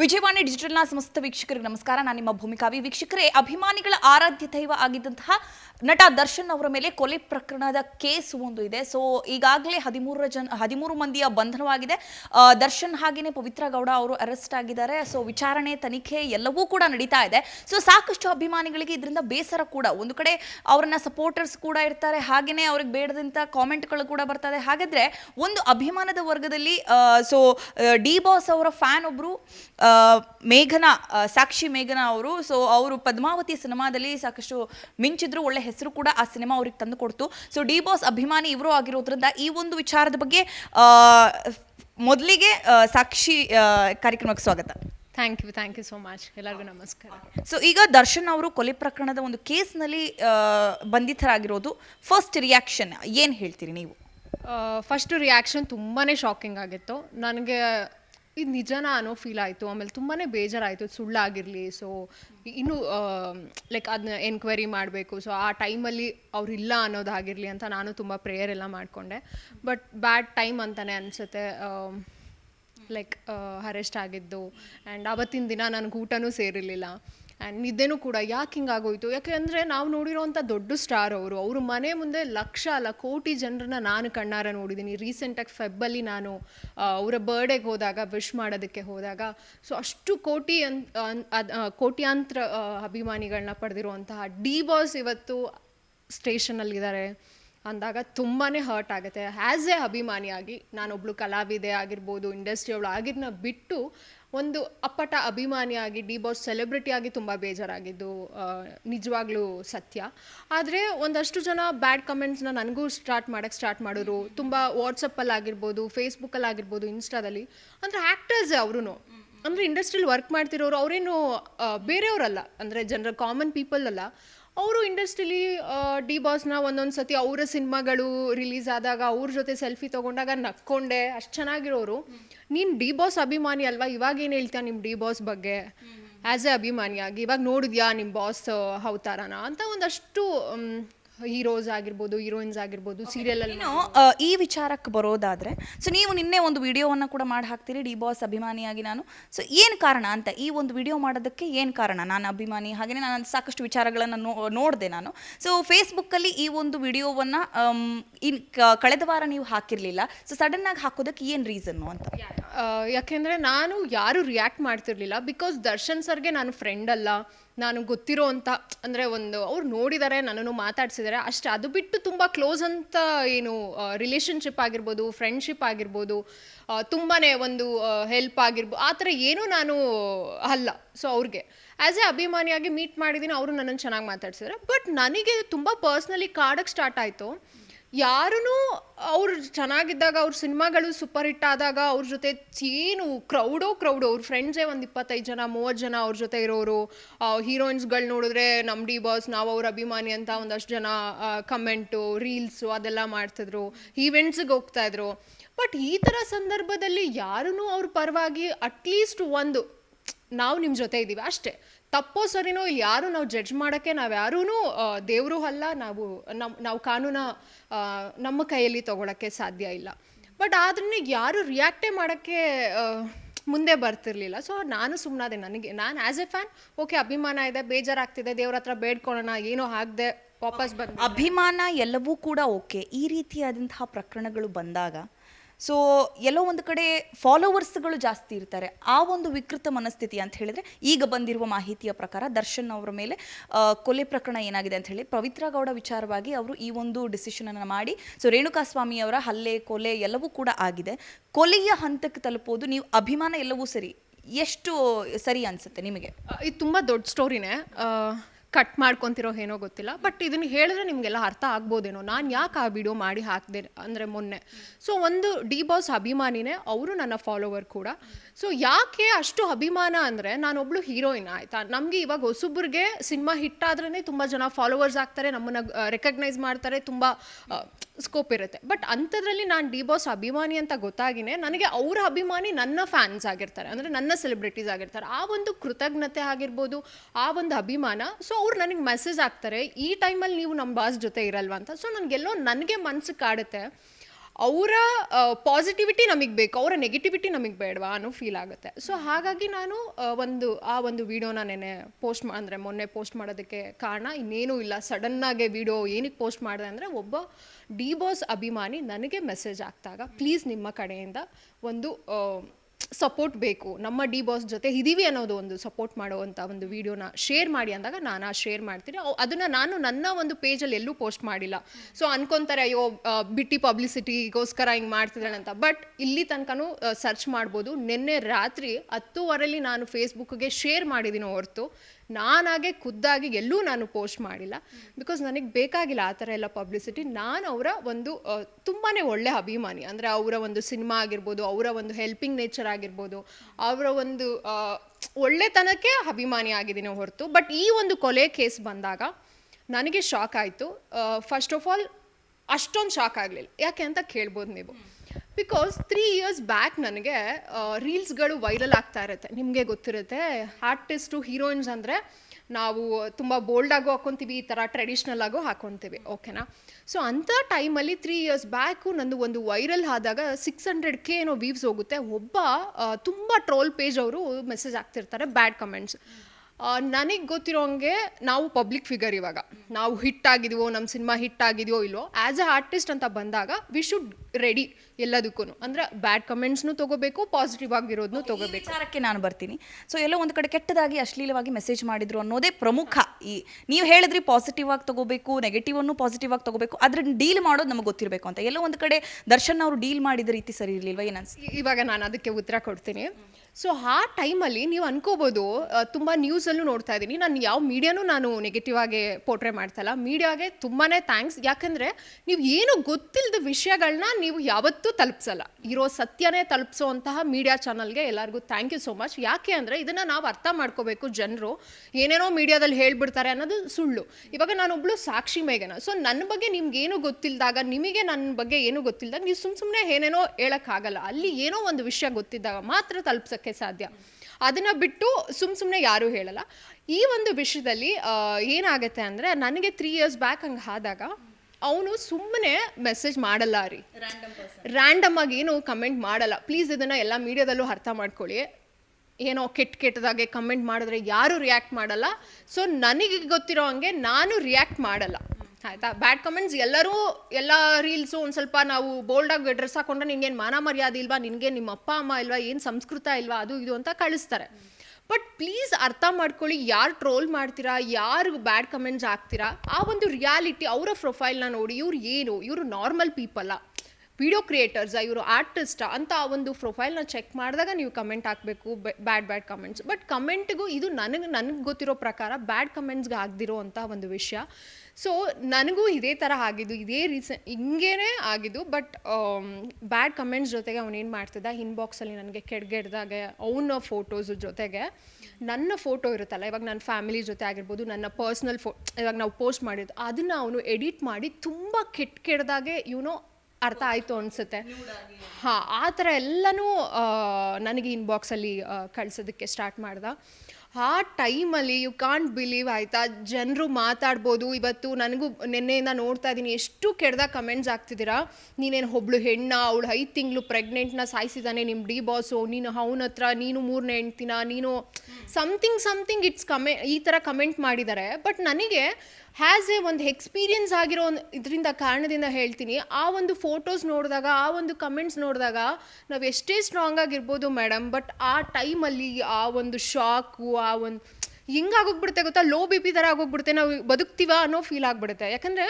ವಿಜಯವಾಣಿ ಡಿಜಿಟಲ್ನ ಸಮಸ್ತ ವೀಕ್ಷಕರಿಗೆ ನಮಸ್ಕಾರ. ನಾನು ನಿಮ್ಮ ಭೂಮಿಕಾವಿ. ವೀಕ್ಷಕರೇ, ಅಭಿಮಾನಿಗಳ ಆರಾಧ್ಯ ದೈವ ಆಗಿದ್ದಂತಹ ನಟ ದರ್ಶನ್ ಅವರ ಮೇಲೆ ಕೊಲೆ ಪ್ರಕರಣದ ಕೇಸ್ ಒಂದು ಇದೆ. ಸೊ ಈಗಾಗಲೇ ಹದಿಮೂರರ ಜನ, ಹದಿಮೂರು ಮಂದಿಯ ಬಂಧನವಾಗಿದೆ. ದರ್ಶನ್ ಹಾಗೆಯೇ ಪವಿತ್ರ ಗೌಡ ಅವರು ಅರೆಸ್ಟ್ ಆಗಿದ್ದಾರೆ. ಸೊ ವಿಚಾರಣೆ, ತನಿಖೆ ಎಲ್ಲವೂ ಕೂಡ ನಡೀತಾ ಇದೆ. ಸೊ ಸಾಕಷ್ಟು ಅಭಿಮಾನಿಗಳಿಗೆ ಇದರಿಂದ ಬೇಸರ ಕೂಡ. ಒಂದು ಕಡೆ ಅವರನ್ನ ಸಪೋರ್ಟರ್ಸ್ ಕೂಡ ಇರ್ತಾರೆ. ಹಾಗೆಯೇ ಅವ್ರಿಗೆ ಬೇಡದಂತ ಕಾಮೆಂಟ್ಗಳು ಕೂಡ ಬರ್ತದೆ ಹಾಗಾದ್ರೆ ಒಂದು ಅಭಿಮಾನದ ವರ್ಗದಲ್ಲಿ ಸೊ ಡಿ ಬಾಸ್ ಅವರ ಫ್ಯಾನ್ ಒಬ್ರು ಮೇಘನಾ ಸಾಕ್ಷಿ ಮೇಘನಾ ಅವರು ಸೊ ಅವರು ಪದ್ಮಾವತಿ ಸಿನಿಮಾದಲ್ಲಿ ಸಾಕಷ್ಟು ಮಿಂಚಿದ್ರು ಒಳ್ಳೆ ಹೆಸರು ಕೂಡ ಆ ಸಿನಿಮಾ ಅವ್ರಿಗೆ ತಂದು ಕೊಡ್ತು. ಸೊ ಡಿ ಬಾಸ್ ಅಭಿಮಾನಿ ಇವರು ಆಗಿರೋದ್ರಿಂದ ಈ ಒಂದು ವಿಚಾರದ ಬಗ್ಗೆ ಮೊದಲಿಗೆ ಸಾಕ್ಷಿ ಕಾರ್ಯಕ್ರಮಕ್ಕೆ ಸ್ವಾಗತ. Thank you thank you so much ಎಲ್ಲರಿಗೂ ನಮಸ್ಕಾರ. ಸೊ ಈಗ ದರ್ಶನ್ ಅವರು ಕೊಲೆ ಪ್ರಕರಣದ ಒಂದು ಕೇಸ್ನಲ್ಲಿ ಬಂಧಿತರಾಗಿರೋದು. ಫಸ್ಟ್ ರಿಯಾಕ್ಷನ್ ಏನು ಹೇಳ್ತೀರಿ ನೀವು? ಫಸ್ಟ್ ರಿಯಾಕ್ಷನ್ ತುಂಬಾ ಶಾಕಿಂಗ್ ಆಗಿತ್ತು. ನನಗೆ ಇದು ನಿಜನಾ ಅನ್ನೋ ಫೀಲ್ ಆಯಿತು. ಆಮೇಲೆ ತುಂಬಾ ಬೇಜಾರಾಯಿತು. ಸುಳ್ಳಾಗಿರಲಿ. ಸೊ ಇನ್ನೂ ಲೈಕ್ ಅದನ್ನ ಎನ್ಕ್ವೈರಿ ಮಾಡಬೇಕು. ಸೊ ಆ ಟೈಮಲ್ಲಿ ಅವ್ರು ಇಲ್ಲ ಅನ್ನೋದಾಗಿರಲಿ ಅಂತ ನಾನು ತುಂಬ ಪ್ರೇಯರ್ ಎಲ್ಲ ಮಾಡಿಕೊಂಡೆ. ಬಟ್ ಬ್ಯಾಡ್ ಟೈಮ್ ಅಂತಲೇ ಅನಿಸುತ್ತೆ. ಲೈಕ್ ಅರೆಸ್ಟ್ ಆಗಿದ್ದು. ಆ್ಯಂಡ್ ಅವತ್ತಿನ ದಿನ ನನಗೆ ಊಟನೂ ಸೇರಿರಲಿಲ್ಲ. ಆ್ಯಂಡ್ ನಿದ್ದೆನೂ ಕೂಡ ಯಾಕೆ ಹಿಂಗಾಗೋಯ್ತು ಯಾಕೆ ಅಂದರೆ ನಾವು ನೋಡಿರೋವಂಥ ದೊಡ್ಡ ಸ್ಟಾರ್ ಅವರು. ಅವ್ರ ಮನೆ ಮುಂದೆ ಲಕ್ಷ ಅಲ್ಲ ಕೋಟಿ ಜನರನ್ನ ನಾನು ಕಣ್ಣಾರ ನೋಡಿದ್ದೀನಿ ರೀಸೆಂಟಾಗಿ ಫೆಬ್ಬಲ್ಲಿ ನಾನು ಅವರ ಬರ್ಡೇಗೆ ಹೋದಾಗ ವಿಶ್ ಮಾಡೋದಕ್ಕೆ ಹೋದಾಗ ಸೊ ಅಷ್ಟು ಕೋಟಿ ಅನ್ ಕೋಟ್ಯಾಂತರ ಅಭಿಮಾನಿಗಳನ್ನ ಪಡೆದಿರುವಂತಹ ಡಿ ಬಾಸ್ ಇವತ್ತು ಸ್ಟೇಷನಲ್ಲಿದ್ದಾರೆ ಅಂದಾಗ ತುಂಬಾ ಹರ್ಟ್ ಆಗುತ್ತೆ. ಆ್ಯಸ್ ಎ ಅಭಿಮಾನಿಯಾಗಿ ನಾನೊಬ್ಳು ಕಲಾವಿದೆ ಆಗಿರ್ಬೋದು ಇಂಡಸ್ಟ್ರಿ ಅವಳು ಬಿಟ್ಟು ಒಂದು ಅಪ್ಪಟ ಅಭಿಮಾನಿಯಾಗಿ ಡಿ ಬಾಸ್ ಸೆಲೆಬ್ರಿಟಿಯಾಗಿ ತುಂಬ ಬೇಜಾರಾಗಿದ್ದು ನಿಜವಾಗ್ಲೂ ಸತ್ಯ. ಆದರೆ ಒಂದಷ್ಟು ಜನ ಬ್ಯಾಡ್ ಕಮೆಂಟ್ಸ್ನ ನನಗೂ ಸ್ಟಾರ್ಟ್ ಮಾಡೋಕ್ಕೆ ಸ್ಟಾರ್ಟ್ ಮಾಡೋರು ತುಂಬ ಫೇಸ್ಬುಕ್ಕಲ್ಲಿ ಆಗಿರ್ಬೋದು ಇನ್ಸ್ಟಾದಲ್ಲಿ ಅಂದರೆ ಆ್ಯಕ್ಟರ್ಸ್ ಅವರು ಅಂದರೆ ಇಂಡಸ್ಟ್ರಿಯಲ್ಲಿ ವರ್ಕ್ ಮಾಡ್ತಿರೋರು ಅವರೇನು ಬೇರೆಯವರಲ್ಲ. ಅಂದರೆ ಜನರಲ್ ಕಾಮನ್ ಪೀಪಲ್ ಅಲ್ಲ. ಅವರು ಇಂಡಸ್ಟ್ರಿಲಿ ಡಿ ಬಾಸ್ನ ಒಂದೊಂದು ಸತಿ ಅವರ ಸಿನಿಮಾಗಳು ರಿಲೀಸ್ ಆದಾಗ ಅವ್ರ ಜೊತೆ ಸೆಲ್ಫಿ ತೊಗೊಂಡಾಗ ನಕ್ಕೊಂಡೆ ಅಷ್ಟು ಚೆನ್ನಾಗಿರೋರು. ನೀನು ಡಿ ಬಾಸ್ ಅಭಿಮಾನಿ ಅಲ್ವಾ? ಇವಾಗ ಏನು ಹೇಳ್ತೀಯ ನಿಮ್ಮ ಡಿ ಬಾಸ್ ಬಗ್ಗೆ? ಆ್ಯಸ್ ಎ ಅಭಿಮಾನಿಯಾಗಿ ಇವಾಗ ನೋಡಿದ್ಯಾ ನಿಮ್ಮ ಬಾಸ್ ಅವತಾರನ ಅಂತ ಒಂದಷ್ಟು ಹೀರೋಸ್ ಆಗಿರ್ಬೋದು ಹೀರೋಯಿನ್ಸ್ ಆಗಿರ್ಬೋದು ಸೀರಿಯಲಲ್ಲಿ ಇನ್ನು ಆ, ಈ ವಿಚಾರಕ್ಕೆ ಬರೋದಾದ್ರೆ ಸೊ ನೀವು ನಿನ್ನೆ ಒಂದು ವಿಡಿಯೋವನ್ನು ಕೂಡ ಮಾಡಿ ಹಾಕ್ತೀರಿ ಡಿ ಬಾಸ್ ಅಭಿಮಾನಿಯಾಗಿ ನಾನು. ಸೊ ಏನು ಕಾರಣ ಅಂತ ಈ ಒಂದು ವಿಡಿಯೋ ಮಾಡೋದಕ್ಕೆ ಏನು ಕಾರಣ? ನಾನು ಅಭಿಮಾನಿ ಹಾಗೆಯೇ ನಾನು ಸಾಕಷ್ಟು ವಿಚಾರಗಳನ್ನು ನೋ ನೋಡಿದೆ ನಾನು. ಸೊ ಫೇಸ್ಬುಕ್ಕಲ್ಲಿ ಈ ಒಂದು ವಿಡಿಯೋವನ್ನು ಇನ್ ಕ- ಕಳೆದ ವಾರ ನೀವು ಹಾಕಿರಲಿಲ್ಲ. ಸೊ ಸಡನ್ನಾಗಿ ಹಾಕೋದಕ್ಕೆ ಏನು ರೀಸನ್ನು ಅಂತ? ಆ, ಯಾಕೆಂದ್ರೆ ನಾನು ಯಾರು ರಿಯಾಕ್ಟ್ ಮಾಡ್ತಿರ್ಲಿಲ್ಲ ಬಿಕಾಸ್ ದರ್ಶನ್ ಸರ್ಗೆ ನಾನು ಫ್ರೆಂಡ್ ಅಲ್ಲ. ನಾನು ಗೊತ್ತಿರೋ ಅಂತ, ಅಂದರೆ ಒಂದು ಅವ್ರು ನೋಡಿದ್ದಾರೆ ನನ್ನನ್ನು ಮಾತಾಡ್ಸಿದ್ದಾರೆ ಅಷ್ಟೇ. ಅದು ಬಿಟ್ಟು ತುಂಬ ಕ್ಲೋಸ್ ಅಂತ ಏನು ರಿಲೇಷನ್ಶಿಪ್ ಆಗಿರ್ಬೋದು ಫ್ರೆಂಡ್ಶಿಪ್ ಆಗಿರ್ಬೋದು ತುಂಬಾ ಒಂದು ಹೆಲ್ಪ್ ಆಗಿರ್ಬೋದು ಆ ಥರ ಏನೂ ನಾನು ಅಲ್ಲ. ಸೊ ಅವ್ರಿಗೆ. ಆ್ಯಸ್ ಎ ಅಭಿಮಾನಿಯಾಗಿ ಮೀಟ್ ಮಾಡಿದ್ದೀನಿ ಅವರು ನನ್ನನ್ನು ಚೆನ್ನಾಗಿ ಮಾತಾಡ್ಸಿದ್ದಾರೆ ಬಟ್ ನನಗೆ ತುಂಬ ಪರ್ಸ್ನಲಿ ಕಾಡಕ್ಕೆ ಸ್ಟಾರ್ಟ್ ಆಯಿತು. ಯಾರೂ ಅವ್ರು ಚೆನ್ನಾಗಿದ್ದಾಗ ಅವ್ರ ಸಿನಿಮಾಗಳು ಸೂಪರ್ ಹಿಟ್ ಆದಾಗ ಅವ್ರ ಜೊತೆ ಏನು ಕ್ರೌಡೋ ಕ್ರೌಡು ಅವ್ರ ಫ್ರೆಂಡ್ಸೇ ಒಂದು ಇಪ್ಪತ್ತೈದು ಜನ ಮೂವತ್ತು ಜನ ಅವ್ರ ಜೊತೆ ಇರೋರು. ಹೀರೋಯಿನ್ಸ್ಗಳು ನೋಡಿದ್ರೆ ನಮ್ಮ ಡಿ ಬಾಸ್ ನಾವು ಅವ್ರ ಅಭಿಮಾನಿ ಅಂತ ಒಂದಷ್ಟು ಜನ ಕಮೆಂಟು ರೀಲ್ಸು ಅದೆಲ್ಲ ಮಾಡ್ತಿದ್ರು. ಈವೆಂಟ್ಸಿಗೆ ಹೋಗ್ತಾಯಿದ್ರು ಬಟ್ ಈ ಥರ ಸಂದರ್ಭದಲ್ಲಿ ಯಾರೂ ಅವ್ರ ಪರವಾಗಿ ಅಟ್ಲೀಸ್ಟ್ ಒಂದು, ನಾವು ನಿಮ್ಮ ಜೊತೆ ಇದ್ದೀವಿ ಅಷ್ಟೇ. ತಪ್ಪೋ ಸರಿನೋ ಇಲ್ಲಿ ಯಾರು ನಾವು ಜಡ್ಜ್ ಮಾಡೋಕ್ಕೆ ನಾವು ಯಾರೂ ದೇವರು ಅಲ್ಲ, ನಾವು ನಮ್ಮ ನಾವು ಕಾನೂನ ನಮ್ಮ ಕೈಯಲ್ಲಿ ತಗೊಳಕ್ಕೆ ಸಾಧ್ಯ ಇಲ್ಲ. ಬಟ್ ಆದ್ರೂ ಯಾರು ರಿಯಾಕ್ಟೇ ಮಾಡೋಕ್ಕೆ ಮುಂದೆ ಬರ್ತಿರ್ಲಿಲ್ಲ. ಸೊ ನಾನು ಸುಮ್ಮನಾದೆ ನನಗೆ, ನಾನು ಆ್ಯಸ್ ಎ ಫ್ಯಾನ್ ಓಕೆ ಅಭಿಮಾನ ಇದೆ, ಬೇಜಾರಾಗ್ತಿದೆ, ದೇವ್ರ ಹತ್ರ ಬೇಡ್ಕೊಳ್ಳೋಣ ಏನೋ ಆಗದೆ, ವಾಪಸ್ ಬಂದು ಅಭಿಮಾನ ಎಲ್ಲವೂ ಕೂಡ ಓಕೆ ಈ ರೀತಿಯಾದಂತಹ ಪ್ರಕರಣಗಳು ಬಂದಾಗ ಸೊ ಎಲ್ಲೋ ಒಂದು ಕಡೆ ಫಾಲೋವರ್ಸ್ಗಳು ಜಾಸ್ತಿ ಇರ್ತಾರೆ. ಆ ಒಂದು ವಿಕೃತ ಮನಸ್ಥಿತಿ ಅಂತ ಹೇಳಿದ್ರೆ ಈಗ ಬಂದಿರುವ ಮಾಹಿತಿಯ ಪ್ರಕಾರ ದರ್ಶನ್ ಅವರ ಮೇಲೆ ಕೊಲೆ ಪ್ರಕರಣ ಏನಾಗಿದೆ ಅಂತ ಹೇಳಿ ಪವಿತ್ರ ಗೌಡ ವಿಚಾರವಾಗಿ ಅವರು ಈ ಒಂದು ಡಿಸಿಷನ್ ಅನ್ನು ಮಾಡಿ ಸೊ ರೇಣುಕಾಸ್ವಾಮಿ ಅವರ ಹಲ್ಲೆ, ಕೊಲೆ ಎಲ್ಲವೂ ಕೂಡ ಆಗಿದೆ. ಕೊಲೆಯ ಹಂತಕ್ಕೆ ತಲುಪೋದು ನೀವು ಅಭಿಮಾನ ಎಲ್ಲವೂ ಸರಿ. ಎಷ್ಟು ಸರಿ ಅನ್ಸುತ್ತೆ ನಿಮಗೆ? ಇದು ತುಂಬ ದೊಡ್ಡ ಸ್ಟೋರಿನೇ ಕಟ್ ಮಾಡ್ಕೊತಿರೋ ಏನೋ ಗೊತ್ತಿಲ್ಲ. ಬಟ್ ಇದನ್ನ ಹೇಳಿದ್ರೆ ನಿಮಗೆಲ್ಲ ಅರ್ಥ ಆಗ್ಬೋದೇನೋ. ನಾನು ಯಾಕೆ ಆ ವಿಡಿಯೋ ಮಾಡಿ ಹಾಕಿದೆ ಅಂದರೆ ಮೊನ್ನೆ. ಸೊ ಒಂದು ಡಿ ಬಾಸ್ ಅಭಿಮಾನಿನೇ ಅವರು ನನ್ನ ಫಾಲೋವರ್ ಕೂಡ. ಸೊ ಯಾಕೆ ಅಷ್ಟು ಅಭಿಮಾನ ಅಂದರೆ ನಾನೊಬ್ಳು ಹೀರೋಯಿನ್ ಆಯಿತಾ? ನಮಗೆ ಇವಾಗ ಹೊಸಬ್ರಿಗೆ ಸಿನಿಮಾ ಹಿಟ್ ಆದ್ರೇ ತುಂಬ ಜನ ಫಾಲೋವರ್ಸ್ ಆಗ್ತಾರೆ, ನಮ್ಮನ್ನು ರೆಕಗ್ನೈಸ್ ಮಾಡ್ತಾರೆ, ತುಂಬ ಸ್ಕೋಪ್ ಇರುತ್ತೆ. ಬಟ್ ಅಂಥದ್ರಲ್ಲಿ ನಾನು ಡಿ ಬಾಸ್ ಅಭಿಮಾನಿ ಅಂತ ಗೊತ್ತಾಗಿನೇ ನನಗೆ ಅವರ ಅಭಿಮಾನಿ ನನ್ನ ಫ್ಯಾನ್ಸ್ ಆಗಿರ್ತಾರೆ. ಅಂದರೆ ನನ್ನ ಸೆಲೆಬ್ರಿಟೀಸ್ ಆಗಿರ್ತಾರೆ. ಆ ಒಂದು ಕೃತಜ್ಞತೆ ಆಗಿರ್ಬೋದು, ಆ ಒಂದು ಅಭಿಮಾನ. ಸೊ ಅವ್ರು ನನಗೆ ಮೆಸೇಜ್ ಆಗ್ತಾರೆ ಈ ಟೈಮಲ್ಲಿ ನೀವು ನಮ್ಮ ಬಾಸ್ ಜೊತೆ ಇರಲ್ವಾ ಅಂತ. ಸೊ ನನಗೆಲ್ಲೋ ನನಗೆ ಮನ್ಸು ಕಾಡುತ್ತೆ. ಅವರ ಪಾಸಿಟಿವಿಟಿ ನಮಗೆ ಬೇಕು, ಅವರ ನೆಗೆಟಿವಿಟಿ ನಮಗೆ ಬೇಡವಾ ಅನ್ನೋ ಫೀಲ್ ಆಗುತ್ತೆ. ಸೊ ಹಾಗಾಗಿ ನಾನು ಒಂದು, ಆ ಒಂದು ವಿಡಿಯೋನ ನೆನೆ ಪೋಸ್ಟ್ ಅಂದರೆ ಮೊನ್ನೆ ಪೋಸ್ಟ್ ಮಾಡೋದಕ್ಕೆ ಕಾರಣ ಇನ್ನೇನೂ ಇಲ್ಲ. ಸಡನ್ನಾಗೆ ವಿಡಿಯೋ ಏನಕ್ಕೆ ಪೋಸ್ಟ್ ಮಾಡಿದೆ ಅಂದರೆ ಒಬ್ಬ ಡಿ ಬಾಸ್ ಅಭಿಮಾನಿ ನನಗೆ ಮೆಸೇಜ್ ಆಗ್ತಾಗ ಪ್ಲೀಸ್ ನಿಮ್ಮ ಕಡೆಯಿಂದ ಒಂದು ಸಪೋರ್ಟ್ ಬೇಕು. ನಮ್ಮ ಡಿ ಬಾಸ್ ಜೊತೆ ಇದ್ದೀವಿ ಅನ್ನೋದು ಒಂದು ಸಪೋರ್ಟ್ ಮಾಡುವಂಥ ಒಂದು ವಿಡಿಯೋನ ಶೇರ್ ಮಾಡಿ ಅಂದಾಗ ನಾನು ಆ ಶೇರ್ ಮಾಡ್ತೀನಿ. ಅದನ್ನು ನಾನು ನನ್ನ ಒಂದು ಪೇಜಲ್ಲಿ ಎಲ್ಲೂ ಪೋಸ್ಟ್ ಮಾಡಿಲ್ಲ. ಸೊ ಅನ್ಕೊಂತಾರೆ, ಅಯ್ಯೋ ಬಿಟ್ಟಿ ಪಬ್ಲಿಸಿಟಿಗೋಸ್ಕರ ಹಿಂಗೆ ಮಾಡ್ತಿದ್ದಾಳೆ ಅಂತ. ಬಟ್ ಇಲ್ಲಿ ತನಕನೂ ಸರ್ಚ್ ಮಾಡ್ಬೋದು. ನಿನ್ನೆ ರಾತ್ರಿ ಹತ್ತುವರೆಯಲ್ಲಿ ನಾನು ಫೇಸ್ಬುಕ್ಗೆ ಶೇರ್ ಮಾಡಿದ್ದೀನಿ ಹೊರತು. ನಾನಾಗೆ ಖುದ್ದಾಗಿ ಎಲ್ಲೂ ನಾನು ಪೋಸ್ಟ್ ಮಾಡಿಲ್ಲ. ಬಿಕಾಸ್ ನನಗೆ ಬೇಕಾಗಿಲ್ಲ ಆ ಥರ ಎಲ್ಲ ಪಬ್ಲಿಸಿಟಿ ನಾನು ಅವರ ಒಂದು ತುಂಬಾ ಒಳ್ಳೆ ಅಭಿಮಾನಿ. ಅಂದರೆ ಅವರ ಒಂದು ಸಿನಿಮಾ ಆಗಿರ್ಬೋದು, ಅವರ ಒಂದು ಹೆಲ್ಪಿಂಗ್ ನೇಚರ್ ಆಗಿರ್ಬೋದು, ಅವರ ಒಂದು ಒಳ್ಳೆತನಕ್ಕೆ ಅಭಿಮಾನಿ ಆಗಿದ್ದೀನಿ ಹೊರತು. ಬಟ್ ಈ ಒಂದು ಕೊಲೆ ಕೇಸ್ ಬಂದಾಗ ನನಗೆ ಶಾಕ್ ಆಯಿತು. ಫಸ್ಟ್ ಆಫ್ ಆಲ್ ಅಷ್ಟೊಂದು ಶಾಕ್ ಆಗಲಿಲ್ಲ. ಯಾಕೆ ಅಂತ ಕೇಳ್ಬೋದು ನೀವು. ಬಿಕಾಸ್ ತ್ರೀ ಇಯರ್ಸ್ ಬ್ಯಾಕ್ ನನಗೆ ರೀಲ್ಸ್ಗಳು ವೈರಲ್ ಆಗ್ತಾ ಇರುತ್ತೆ. ನಿಮಗೆ ಗೊತ್ತಿರುತ್ತೆ ಆರ್ಟಿಸ್ಟು ಹೀರೋಯಿನ್ಸ್ ಅಂದರೆ ನಾವು ತುಂಬ ಬೋಲ್ಡಾಗೂ ಹಾಕ್ಕೊತೀವಿ ಈ ಥರ ಟ್ರೆಡಿಷ್ನಲ್ ಆಗೋ ಹಾಕ್ಕೊತೀವಿ ಓಕೆನಾ ಸೊ ಅಂಥ ಟೈಮಲ್ಲಿ ತ್ರೀ ಇಯರ್ಸ್ ಬ್ಯಾಕು ನಂದು ಒಂದು ವೈರಲ್ ಆದಾಗ ಸಿಕ್ಸ್ ಹಂಡ್ರೆಡ್ ಕೆ ಏನೋ ವೀವ್ಸ್ ಹೋಗುತ್ತೆ. ಒಬ್ಬ ತುಂಬ ಟ್ರೋಲ್ ಪೇಜ್ ಅವರು ಮೆಸೇಜ್ ಆಗ್ತಿರ್ತಾರೆ ಬ್ಯಾಡ್ ಕಮೆಂಟ್ಸ್ ನನಗೆ ಗೊತ್ತಿರೋಂಗೆ ನಾವು ಪಬ್ಲಿಕ್ ಫಿಗರ್ ಇವಾಗ. ನಾವು ಹಿಟ್ ಆಗಿದೀವೋ ನಮ್ಮ ಸಿನಿಮಾ ಹಿಟ್ ಆಗಿದೆಯೋ ಇಲ್ವೋ ಆ್ಯಸ್ ಅ ಆರ್ಟಿಸ್ಟ್ ಅಂತ ಬಂದಾಗ ವಿ ಶುಡ್ ರೆಡಿ ಎಲ್ಲದಕ್ಕೂ ಅಂದರೆ ಬ್ಯಾಡ್ ಕಮೆಂಟ್ಸ್ನು ತೊಗೋಬೇಕು ಪಾಸಿಟಿವ್ ಆಗಿರೋದನ್ನು ತಗೋಬೇಕು. ವಿಚಾರಕ್ಕೆ ನಾನು ಬರ್ತೀನಿ. ಸೊ ಎಲ್ಲೋ ಒಂದು ಕಡೆ ಕೆಟ್ಟದಾಗಿ ಅಶ್ಲೀಲವಾಗಿ ಮೆಸೇಜ್ ಮಾಡಿದ್ರು ಅನ್ನೋದೇ ಪ್ರಮುಖ. ಈ ನೀವು ಹೇಳಿದ್ರಿ ಪಾಸಿಟಿವ್ ಆಗಿ ತಗೋಬೇಕು ನೆಗೆಟಿವ್ ಅನ್ನು ಪಾಸಿಟಿವ್ ಆಗಿ ತಗೋಬೇಕು ಅದ್ರನ್ನ ಡೀಲ್ ಮಾಡೋದು ನಮಗೆ ಗೊತ್ತಿರಬೇಕು ಅಂತ. ಎಲ್ಲೋ ಒಂದು ಕಡೆ ದರ್ಶನ್ ಅವರು ಡೀಲ್ ಮಾಡಿದ ರೀತಿ ಸರಿ ಇರಲಿಲ್ವಾ ಏನನ್ಸ್ ಇವಾಗ ನಾನು ಅದಕ್ಕೆ ಉತ್ತರ ಕೊಡ್ತೀನಿ. ಸೊ ಆ ಟೈಮಲ್ಲಿ ನೀವು ಅನ್ಕೋಬೋದು ತುಂಬ ನ್ಯೂಸಲ್ಲೂ ನೋಡ್ತಾ ಇದ್ದೀನಿ ನಾನು ಯಾವ ಮೀಡಿಯಾನೂ ನಾನು ನೆಗೆಟಿವ್ ಆಗಿ ಪೋಟ್ರೆ ಮಾಡ್ತಲ್ಲ ಮೀಡಿಯಾಗೆ ತುಂಬಾ ಥ್ಯಾಂಕ್ಸ್ ಯಾಕಂದರೆ ನೀವು ಏನು ಗೊತ್ತಿಲ್ಲದ ವಿಷಯಗಳನ್ನ ನೀವು ಯಾವತ್ತೂ ತಲುಪಿಸಲ್ಲ. ಇರೋ ಸತ್ಯನೇ ತಲುಪಿಸುವಂತಹ ಮೀಡಿಯಾ ಚಾನಲ್ಗೆ ಎಲ್ಲರಿಗೂ ಥ್ಯಾಂಕ್ ಯು ಸೋ ಮಚ್ ಯಾಕೆ ಅಂದರೆ ಇದನ್ನು ನಾವು ಅರ್ಥ ಮಾಡ್ಕೋಬೇಕು ಜನರು. ಏನೇನೋ ಮೀಡಿಯಾದಲ್ಲಿ ಹೇಳ್ಬಿಡ್ತಾರೆ ಅನ್ನೋದು ಸುಳ್ಳು. ಇವಾಗ ನಾನೊಬ್ಳು ಸಾಕ್ಷಿ ಮೇಘನ. ಸೊ ನನ್ನ ಬಗ್ಗೆ ನಿಮ್ಗೇನು ಗೊತ್ತಿಲ್ಲದಾಗ ನಿಮಗೆ ನನ್ನ ಬಗ್ಗೆ ಏನು ಗೊತ್ತಿಲ್ಲದಾಗ ನೀವು ಸುಮ್ಮ ಸುಮ್ಮನೆ ಏನೇನೋ ಹೇಳೋಕ್ಕಾಗಲ್ಲ. ಅಲ್ಲಿ ಏನೋ ಒಂದು ವಿಷಯ ಗೊತ್ತಿದ್ದಾಗ ಮಾತ್ರ ತಲುಪ್ಸೋಕ್ಕೆ ಸಾಧ್ಯ. ಅದನ್ನು ಬಿಟ್ಟು ಸುಮ್ಮ ಸುಮ್ಮನೆ ಯಾರೂ ಹೇಳಲ್ಲ. ಈ ಒಂದು ವಿಷಯದಲ್ಲಿ ಏನಾಗುತ್ತೆ ಅಂದರೆ, ನನಗೆ ತ್ರೀ ಇಯರ್ಸ್ ಬ್ಯಾಕ್ ಹಂಗೆ ಆದಾಗ ಅವನು ಸುಮ್ಮನೆ ಮೆಸೇಜ್ ಮಾಡಲ್ಲ ರೀ. ರ್ಯಾಂಡಮ್ ಆಗಿ ಏನು ಕಮೆಂಟ್ ಮಾಡಲ್ಲ. ಪ್ಲೀಸ್ ಇದನ್ನು ಎಲ್ಲ ಮೀಡಿಯಾದಲ್ಲೂ ಅರ್ಥ ಮಾಡ್ಕೊಳ್ಳಿ. ಏನೋ ಕೆಟ್ಟ ಕೆಟ್ಟದಾಗೆ ಕಮೆಂಟ್ ಮಾಡಿದ್ರೆ ಯಾರು ರಿಯಾಕ್ಟ್ ಮಾಡಲ್ಲ. ಸೊ ನನಗೆ ಗೊತ್ತಿರೋ ಹಂಗೆ ನಾನು ರಿಯಾಕ್ಟ್ ಮಾಡಲ್ಲ. ಆಯ್ತಾ? ಬ್ಯಾಡ್ ಕಮೆಂಟ್ಸ್ ಎಲ್ಲರೂ ಎಲ್ಲ ರೀಲ್ಸು ಒಂದು ಸ್ವಲ್ಪ ನಾವು ಬೋಲ್ಡಾಗಿ ಡ್ರೆಸ್ ಹಾಕೊಂಡ್ರೆ ನಿನ್ಗೇನು ಮಾನ ಮರ್ಯಾದೆ ಇಲ್ವಾ? ನಿನಗೆ ನಿಮ್ಮ ಅಪ್ಪ ಅಮ್ಮ ಇಲ್ವಾ? ಏನು ಸಂಸ್ಕೃತ ಇಲ್ವಾ? ಅದು ಇದು ಅಂತ ಕಳಿಸ್ತಾರೆ. ಬಟ್ ಪ್ಲೀಸ್ ಅರ್ಥ ಮಾಡ್ಕೊಳ್ಳಿ, ಯಾರು ಟ್ರೋಲ್ ಮಾಡ್ತೀರಾ, ಯಾರು ಬ್ಯಾಡ್ ಕಮೆಂಟ್ಸ್ ಹಾಕ್ತೀರಾ, ಆ ಒಂದು ರಿಯಾಲಿಟಿ ಅವರ ಪ್ರೊಫೈಲ್ನ ನೋಡಿ, ಇವ್ರು ಏನು, ಇವರು ನಾರ್ಮಲ್ ಪೀಪಲ್ಲ ವಿಡಿಯೋ ಕ್ರಿಯೇಟರ್ಸಾ ಇವರು ಆರ್ಟಿಸ್ಟಾ ಅಂತ ಆ ಒಂದು ಪ್ರೊಫೈಲ್ನ ಚೆಕ್ ಮಾಡಿದಾಗ ನೀವು ಕಮೆಂಟ್ ಹಾಕಬೇಕು ಬ್ಯಾಡ್ ಬ್ಯಾಡ್ ಕಮೆಂಟ್ಸ್ ಬಟ್ ಕಮೆಂಟ್ಗೂ ಇದು ನನಗೆ ನನಗೆ ಗೊತ್ತಿರೋ ಪ್ರಕಾರ ಬ್ಯಾಡ್ ಕಮೆಂಟ್ಸ್ಗೆ ಆಗದಿರೋ ಅಂತ ಒಂದು ವಿಷಯ. ಸೊ ನನಗೂ ಇದೇ ಥರ ಆಗಿದ್ದು, ಇದೇ ರೀಸನ್, ಹಿಂಗೇನೆ ಆಗಿದ್ದು ಬಟ್ ಬ್ಯಾಡ್ ಕಮೆಂಟ್ಸ್ ಜೊತೆಗೆ ಅವನೇನು ಮಾಡ್ತಿದ್ದ ಇನ್ಬಾಕ್ಸಲ್ಲಿ ನನಗೆ ಕೆಡ್ಗೆಡ್ದಾಗೆ ಅವನ ಫೋಟೋಸ್ ಜೊತೆಗೆ ನನ್ನ ಫೋಟೋ ಇರುತ್ತಲ್ಲ, ಇವಾಗ ನನ್ನ ಫ್ಯಾಮಿಲಿ ಜೊತೆ ಆಗಿರ್ಬೋದು, ನನ್ನ ಪರ್ಸ್ನಲ್ ಫೋ ಇವಾಗ ನಾವು ಪೋಸ್ಟ್ ಮಾಡಿದ್ದು ಅದನ್ನು ಅವನು ಎಡಿಟ್ ಮಾಡಿ ತುಂಬ ಕೆಟ್ಟ ಕೆಡ್ದಾಗೆ ಇವನು ಅರ್ಥ ಆಯಿತು ಅನಿಸುತ್ತೆ. ಹಾಂ ಆ ಥರ ಎಲ್ಲನೂ ನನಗೆ ಇನ್ಬಾಕ್ಸಲ್ಲಿ ಕಳ್ಸೋದಕ್ಕೆ ಸ್ಟಾರ್ಟ್ ಮಾಡ್ದೆ. ಆ ಟೈಮಲ್ಲಿ ಯು ಕಾಂಟ್ ಬಿಲೀವ್ ಆಯಿತಾ? ಜನರು ಮಾತಾಡ್ಬೋದು. ಇವತ್ತು ನನಗೂ ನಿನ್ನೆಯಿಂದ ನೋಡ್ತಾ ಇದ್ದೀನಿ ಎಷ್ಟು ಕೆಡ್ದಾಗ ಕಮೆಂಟ್ಸ್ ಆಗ್ತಿದ್ದೀರಾ ನೀನೇನು ಒಬ್ಳು ಹೆಣ್ಣ ಅವಳು ಐದು ತಿಂಗಳು ಪ್ರೆಗ್ನೆಂಟ್ನ ಸಾಯಿಸಿದ್ದಾನೆ ನಿಮ್ಮ ಡಿ ಬಾಸು ನೀನು ಅವನ ಹತ್ರ ನೀನು ಮೂರನೇ ಹೆಣ್ತಿನ ನೀನು ಸಮಥಿಂಗ್ ಸಮಥಿಂಗ್ ಇಟ್ಸ್ ಕಮೆ ಈ ಥರ ಕಮೆಂಟ್ ಮಾಡಿದ್ದಾರೆ. ಬಟ್ ನನಗೆ ಹ್ಯಾಸ್ ಎ ಒಂದು ಎಕ್ಸ್ಪೀರಿಯನ್ಸ್ ಆಗಿರೋ ಒಂದು ಇದರಿಂದ ಕಾರಣದಿಂದ ಹೇಳ್ತೀನಿ. ಆ ಒಂದು ಫೋಟೋಸ್ ನೋಡಿದಾಗ, ಆ ಒಂದು ಕಮೆಂಟ್ಸ್ ನೋಡಿದಾಗ ನಾವು ಎಷ್ಟೇ ಸ್ಟ್ರಾಂಗ್ ಆಗಿರ್ಬೋದು ಮೇಡಮ್ ಬಟ್ ಆ ಟೈಮಲ್ಲಿ ಆ ಒಂದು ಶಾಕು ಆ ಒಂದು ಹಿಂಗಾಗೋಗ್ಬಿಡುತ್ತೆ ಗೊತ್ತಾ? ಲೋ ಬಿ ಪಿ ಥರ ಆಗೋಗ್ಬಿಡುತ್ತೆ ನಾವು ಬದುಕ್ತೀವ ಅನ್ನೋ ಫೀಲ್ ಆಗಿಬಿಡುತ್ತೆ. ಯಾಕಂದರೆ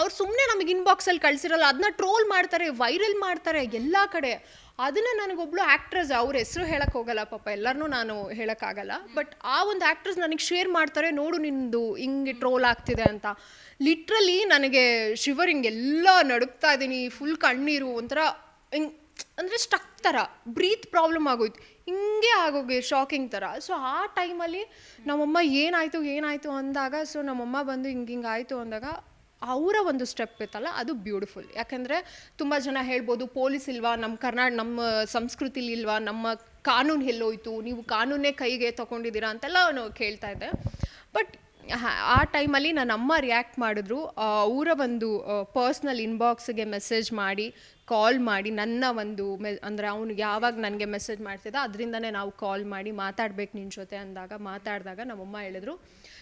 ಅವ್ರು ಸುಮ್ಮನೆ ನಮಗೆ ಇನ್ಬಾಕ್ಸಲ್ಲಿ ಕಳಿಸಿರಲ್ಲ ಅದನ್ನ ಟ್ರೋಲ್ ಮಾಡ್ತಾರೆ ವೈರಲ್ ಮಾಡ್ತಾರೆ, ಎಲ್ಲ ಕಡೆ. ಅದನ್ನು ನನಗೊಬ್ಳು ಆ್ಯಕ್ಟ್ರಸ್ ಅವ್ರ ಹೆಸರು ಹೇಳಕ್ಕೆ ಹೋಗಲ್ಲ ಪಾಪ ಎಲ್ಲರನ್ನೂ ನಾನು ಹೇಳೋಕ್ಕಾಗಲ್ಲ. ಬಟ್ ಆ ಒಂದು ಆ್ಯಕ್ಟ್ರಸ್ ನನಗೆ ಶೇರ್ ಮಾಡ್ತಾರೆ, ನೋಡು ನಿಂದು ಹಿಂಗೆ ಟ್ರೋಲ್ ಆಗ್ತಿದೆ ಅಂತ. ಲಿಟ್ರಲಿ ನನಗೆ ಶಿವರಿಂಗ್ ಎಲ್ಲ ನಡುಕ್ತಾ ಇದ್ದೀನಿ ಫುಲ್ ಕಣ್ಣೀರು, ಒಂಥರ ಹಿಂಗ್, ಅಂದರೆ ಸ್ಟಕ್ ಥರ ಬ್ರೀತ್ ಪ್ರಾಬ್ಲಮ್ ಆಗೋಯ್ತು. ಹಿಂಗೆ ಆಗೋಗಿ ಶಾಕಿಂಗ್ ಥರ. ಸೊ ಆ ಟೈಮಲ್ಲಿ ನಮ್ಮಮ್ಮ ಏನಾಯಿತು ಏನಾಯಿತು ಅಂದಾಗ ಸೊ ನಮ್ಮಮ್ಮ ಬಂದು ಹಿಂಗೆ ಹಿಂಗೆ ಆಯಿತು ಅಂದಾಗ ಅವರ ಒಂದು ಸ್ಟೆಪ್ ಇತ್ತಲ್ಲ, ಅದು ಬ್ಯೂಟಿಫುಲ್ ಯಾಕಂದರೆ ತುಂಬ ಜನ ಹೇಳ್ಬೋದು, ಪೊಲೀಸ್ ಇಲ್ವಾ? ನಮ್ಮ ಕರ್ನಾಟಕ ನಮ್ಮ ಸಂಸ್ಕೃತಿಲಿ ಇಲ್ವಾ? ನಮ್ಮ ಕಾನೂನು ಎಲ್ಲೋಯ್ತು? ನೀವು ಕಾನೂನೇ ಕೈಗೆ ತಗೊಂಡಿದ್ದೀರಾ? ಅಂತೆಲ್ಲ ಅವನು ಕೇಳ್ತಾ ಇದ್ದೆ. ಬಟ್ ಆ ಟೈಮಲ್ಲಿ ನನ್ನ ಅಮ್ಮ ರಿಯಾಕ್ಟ್ ಮಾಡಿದ್ರು. ಅವರ ಒಂದು ಪರ್ಸ್ನಲ್ ಇನ್ಬಾಕ್ಸ್ಗೆ ಮೆಸೇಜ್ ಮಾಡಿ ಕಾಲ್ ಮಾಡಿ, ನನ್ನ ಒಂದು ಮೆ ಅಂದರೆ ಅವನು ಯಾವಾಗ ನನಗೆ ಮೆಸೇಜ್ ಮಾಡ್ತಿದ್ದ, ಅದರಿಂದನೇ ನಾವು ಕಾಲ್ ಮಾಡಿ, ಮಾತಾಡ್ಬೇಕು ನಿನ್ನ ಜೊತೆ ಅಂದಾಗ, ಮಾತಾಡಿದಾಗ ನಮ್ಮಮ್ಮ ಹೇಳಿದ್ರು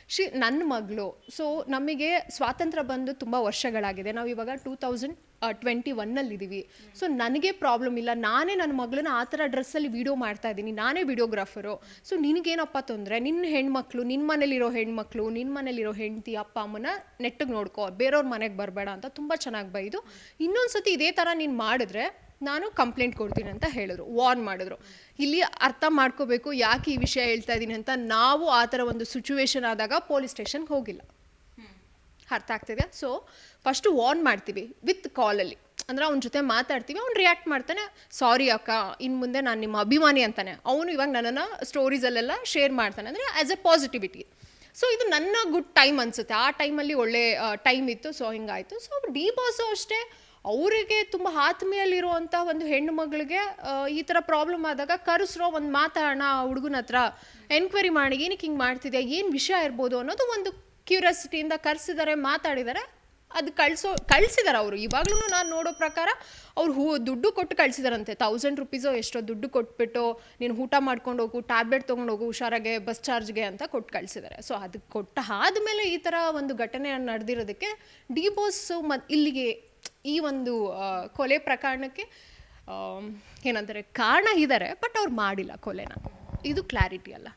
ಶಿ ನನ್ನ ಮಗಳು. ಸೊ ನಮಗೆ ಸ್ವಾತಂತ್ರ್ಯ ಬಂದು ತುಂಬ ವರ್ಷಗಳಾಗಿದೆ. ನಾವು ಇವಾಗ ಟೂ ತೌಸಂಡ್ ಟ್ವೆಂಟಿ ಒನ್ನಲ್ಲಿದ್ದೀವಿ ಸೊ ನನಗೆ ಪ್ರಾಬ್ಲಮ್ ಇಲ್ಲ. ನಾನೇ ನನ್ನ ಮಗಳನ್ನ ಆ ಥರ ಡ್ರೆಸ್ಸಲ್ಲಿ ವೀಡಿಯೋ ಮಾಡ್ತಾ ಇದ್ದೀನಿ. ನಾನೇ ವಿಡಿಯೋಗ್ರಾಫರು ಸೊ ನಿನಗೇನಪ್ಪ ತೊಂದರೆ? ನಿನ್ನ ಹೆಣ್ಮಕ್ಳು ನಿನ್ನ ಮನೇಲಿರೋ ಹೆಣ್ಮಕ್ಳು ನಿನ್ನ ಮನೇಲಿರೋ ಹೆಂಡತಿ, ಅಪ್ಪ, ಅಮ್ಮನ ನೆಟ್ಟಿಗೆ ನೋಡ್ಕೋ. ಬೇರೆಯವ್ರ ಮನೆಗೆ ಬರಬೇಡ ಅಂತ ತುಂಬ ಚೆನ್ನಾಗಿ ಬೈದು ಇನ್ನೊಂದು ಸತಿ ಇದೇ ಥರ ನೀನು ಮಾಡಿದ್ರೆ ನಾನು ಕಂಪ್ಲೇಂಟ್ ಕೊಡ್ತೀನಿ ಅಂತ ಹೇಳಿದ್ರು ವಾರ್ನ್ ಮಾಡಿದ್ರು. ಇಲ್ಲಿ ಅರ್ಥ ಮಾಡ್ಕೋಬೇಕು, ಯಾಕೆ ಈ ವಿಷಯ ಹೇಳ್ತಾ ಇದ್ದೀನಿ ಅಂತ ನಾವು ಆ ಥರ ಒಂದು ಸಿಚುವೇಶನ್ ಆದಾಗ ಪೊಲೀಸ್ ಸ್ಟೇಷನ್ಗೆ ಹೋಗಿಲ್ಲ. ಅರ್ಥ ಆಗ್ತಿದೆ ಸೊ ಫಸ್ಟು ವಾರ್ನ್ ಮಾಡ್ತೀವಿ ವಿತ್ ಕಾಲಲ್ಲಿ ಅಂದರೆ ಅವ್ನ ಜೊತೆ ಮಾತಾಡ್ತೀವಿ, ಅವ್ನು ರಿಯಾಕ್ಟ್ ಮಾಡ್ತಾನೆ ಸಾರಿ ಅಕ್ಕ ಇನ್ನು ಮುಂದೆ ನಾನು ನಿಮ್ಮ ಅಭಿಮಾನಿ ಅಂತಾನೆ. ಅವನು ಇವಾಗ ನನ್ನನ್ನು ಸ್ಟೋರೀಸಲ್ಲೆಲ್ಲ ಶೇರ್ ಮಾಡ್ತಾನೆ, ಅಂದರೆ ಆ್ಯಸ್ ಎ ಪಾಸಿಟಿವಿಟಿ ಸೊ ಇದು ನನ್ನ ಗುಡ್ ಟೈಮ್ ಅನಿಸುತ್ತೆ. ಆ ಟೈಮಲ್ಲಿ ಒಳ್ಳೆ ಟೈಮ್ ಇತ್ತು ಸೊ ಹಿಂಗಾಯಿತು. ಸೊ ಡಿ ಬಾಸು ಅಷ್ಟೇ ಅವರಿಗೆ ತುಂಬ ಆತ್ಮೀಯಲ್ಲಿರುವಂಥ ಒಂದು ಹೆಣ್ಣು ಮಗಳಿಗೆ ಈ ಥರ ಪ್ರಾಬ್ಲಮ್ ಆದಾಗ ಕರೆಸ್ರೋ ಒಂದು ಮಾತಾಡೋಣ ಹುಡುಗನ ಹತ್ರ ಎನ್ಕ್ವೈರಿ ಮಾಡಿ, ಏನಕ್ಕೆ ಹಿಂಗೆ ಮಾಡ್ತಿದ್ಯಾ, ಏನು ವಿಷಯ ಇರ್ಬೋದು ಅನ್ನೋದು ಒಂದು ಕ್ಯೂರಿಯಾಸಿಟಿಯಿಂದ ಕರೆಸಿದ್ದಾರೆ ಮಾತಾಡಿದ್ದಾರೆ ಅದು ಕಳಿಸೋ, ಕಳಿಸಿದಾರೆ ಅವರು. ಇವಾಗ್ಲೂ ನಾನು ನೋಡೋ ಪ್ರಕಾರ ಅವ್ರು ಹೂ, ದುಡ್ಡು ಕೊಟ್ಟು ಕಳಿಸಿದಾರಂತೆ. ತೌಸಂಡ್ ರುಪೀಸೋ ಎಷ್ಟೋ ದುಡ್ಡು ಕೊಟ್ಬಿಟ್ಟು ನೀನು ಊಟ ಮಾಡ್ಕೊಂಡು ಹೋಗು ಟ್ಯಾಬ್ಲೆಟ್ ತೊಗೊಂಡು ಹೋಗು ಹುಷಾರಾಗೆ ಬಸ್ ಚಾರ್ಜ್ಗೆ ಅಂತ ಕೊಟ್ಟು ಕಳಿಸಿದ್ದಾರೆ ಸೊ ಅದು ಕೊಟ್ಟ ಆದಮೇಲೆ ಈ ಥರ ಒಂದು ಘಟನೆ ನಡೆದಿರೋದಕ್ಕೆ ಡಿ ಬಾಸು ಇಲ್ಲಿಗೆ ಈ ಒಂದು ಕೊಲೆ ಪ್ರಕರಣಕ್ಕೆ ಏನಂತಾರೆ ಕಾರಣ ಇದ್ದಾರೆ ಬಟ್ ಅವ್ರು ಮಾಡಿಲ್ಲ ಕೊಲೆನ. ಇದು ಕ್ಲಾರಿಟಿ ಅಲ್ಲ.